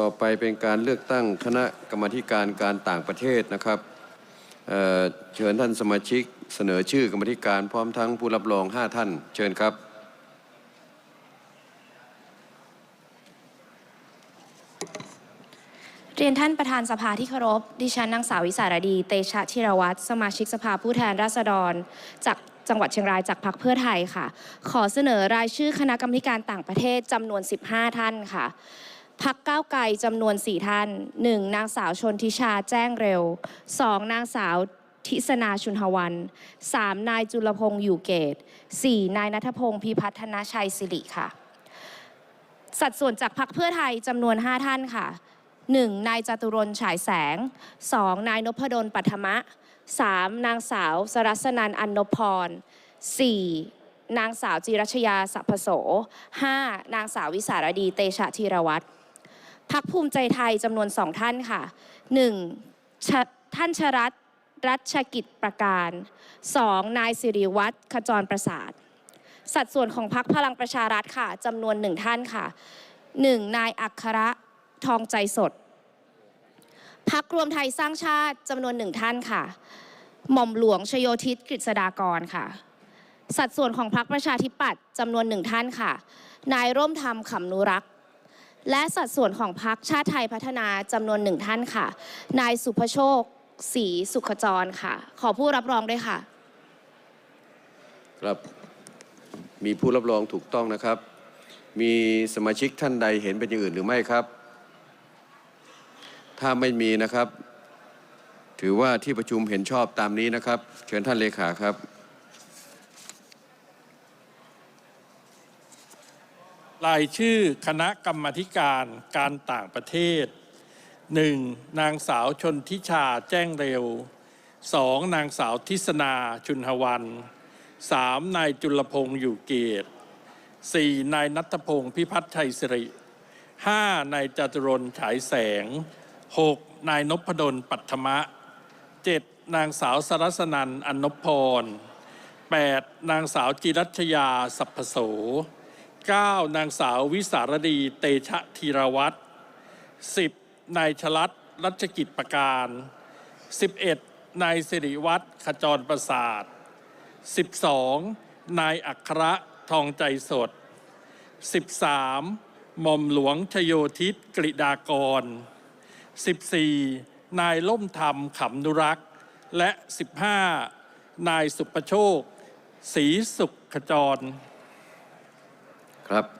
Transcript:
ต่อไปเป็นการเลือกตั้งคณะกรรมการการต่างประเทศนะครับเเชิญท่านสมาชิกเสนอชื่อกรรมการพร้อมทั้งผู้รับรอง 5 ท่าน เชิญครับเรียนท่านประธานสภาที่เคารพ ดิฉันนางสาววิสารดี เตชะธิรวัตรสมาชิกสภาผู้แทนราษฎร จากจังหวัดเชียงรายจากพรรคเพื่อไทยค่ะ ขอเสนอรายชื่อคณะกรรมการต่างประเทศจำนวน 15 ท่านค่ะ พักก้าวไกลจำนวน 4 ท่าน 1. นางสาวชนทิชาแจ้งเร็ว 2. นางสาวทิสนาชุนหวัน 3. นายจุลพงษ์อยู่เกต 4. นายนัทพงศ์พิพัฒนชัยสิริค่ะ สัดส่วนจากพรรคเพื่อไทยจำนวน 5 ท่านค่ะ 1. นายจตุรนฉายแสง 2. นายนพดลปัทมะ 3. นางสาวสรัสนันอันนพพร 4. นางสาวจิรัชยาสัพพโส 5. นางสาววิสารดีเตชะธีรวัตร พักภูมิใจไทยจำนวนสองท่านค่ะ 1. ท่านชรัตรัชกิจประการ 2. นายสิริวัตรขจรประสาท สัดส่วนของพักพลังประชารัฐค่ะจำนวนหนึ่งท่านค่ะ 1. นายอัครทองใจสด พักรวมไทยสร้างชาติจำนวนหนึ่งท่านค่ะ หม่อมหลวงชโยธิตกฤษฎากรค่ะ สัดส่วนของพักประชาธิปัตย์จำนวนหนึ่งท่านค่ะ นายร่มธรรมขำนุรักษ์ และสัดส่วนของพักชาติไทยพัฒนาจำนวนหนึ่งท่านค่ะ นายสุภโชคศรีสุขจรค่ะ ขอผู้รับรองด้วยค่ะ ครับ มีผู้รับรองถูกต้องนะครับ มีสมาชิกท่านใดเห็นเป็นอย่างอื่นหรือไม่ครับ ถ้าไม่มีนะครับ ถือว่าที่ประชุมเห็นชอบตามนี้นะครับ เชิญท่านเลขาครับ รายชื่อคณะกรรมธิการการต่างประเทศ 1. นางสาวชนทิชาแจ้งเร็ว 2. นางสาวทิศนาชุนหวัน 3. นายจุลพงษ์อยู่เกต 4. นายนัทพงศ์พิพัฒน์ชัยสิริ 5. นายจตุรนฉายแสง 6. นายนพดลปัทมะ 7. นางสาวสรัสนันอนนพพร 8. นางสาวจิรัชยาสัพพโส 9. นางสาววิสารดี เตชะธีรวัตร 10. นายชลัดรัชกิจประการ 11. นายสิริวัตรขจรประสาท 12. นายอัครทองใจสด 13. หม่อมหลวงชโยธิตกริดากร 14. นายล่มธรรมขำนุรักษ์ และ 15. นายสุประโชค ศรีสุขขจร ครับ